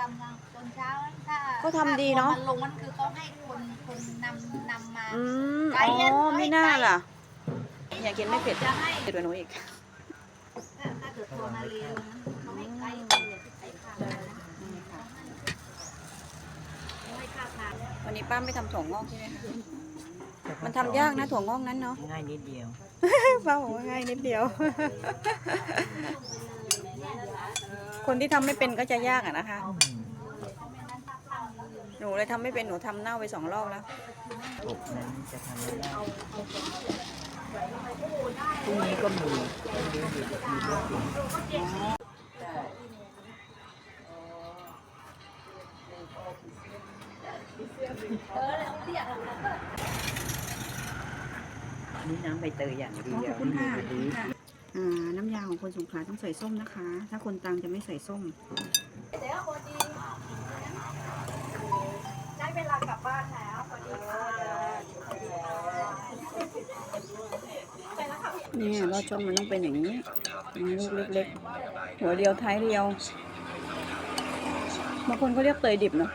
รรมตอนเช้าถ้าเขาทำดีเนอะ ถ้มันลงมันคือเขาให้คนคนนำนำมาอืมไก่อ๋เนี่ยอเขาให้ไม่น่าไก่ล่ะ อยากกินไม่เผ็ด จะให้เผ็ดกว่าหนูอีก ถ้าถ้าเกิดตัวนาลีลงเขาให้ไก่คนเนี่ยที่ใส่ข้าวนะเขาให้ข้าวทานวันนี้ป้าไม่ทำถั่วงอกใช่ไหมคะมันทำยากนะถั่วงอกนั้นเนาะ ง่ายนิดเดียว ป้าบอกว่าง่ายนิดเดียว คนที่ทำไม่เป็นก็จะยากอะนะคะ หนูเลยทำไม่เป็นหนูทำเน่าไปสองรอบแล้วอบนั้นจะทำไม่ได้พรุ่งนี้ก็มีพรุ่งนี้มีมีเรื่องจริงนี่น้ำใบเตยอย่างเดียวขอบคุณค่ะไม่มีมะลิอ่า น้ำยาของคนสงขลาต้องใส่ส้มนะคะ ถ้าคนตังจะไม่ใส่ส้มได้เวลากลับบ้านแล้วพอดีนี่ยรอดช่องมันต้องเป็นอย่างนี้ลูกเล็กๆหัวเรียวท้ายเรียวบางคนเขาเรียกเตยดิบเนาะ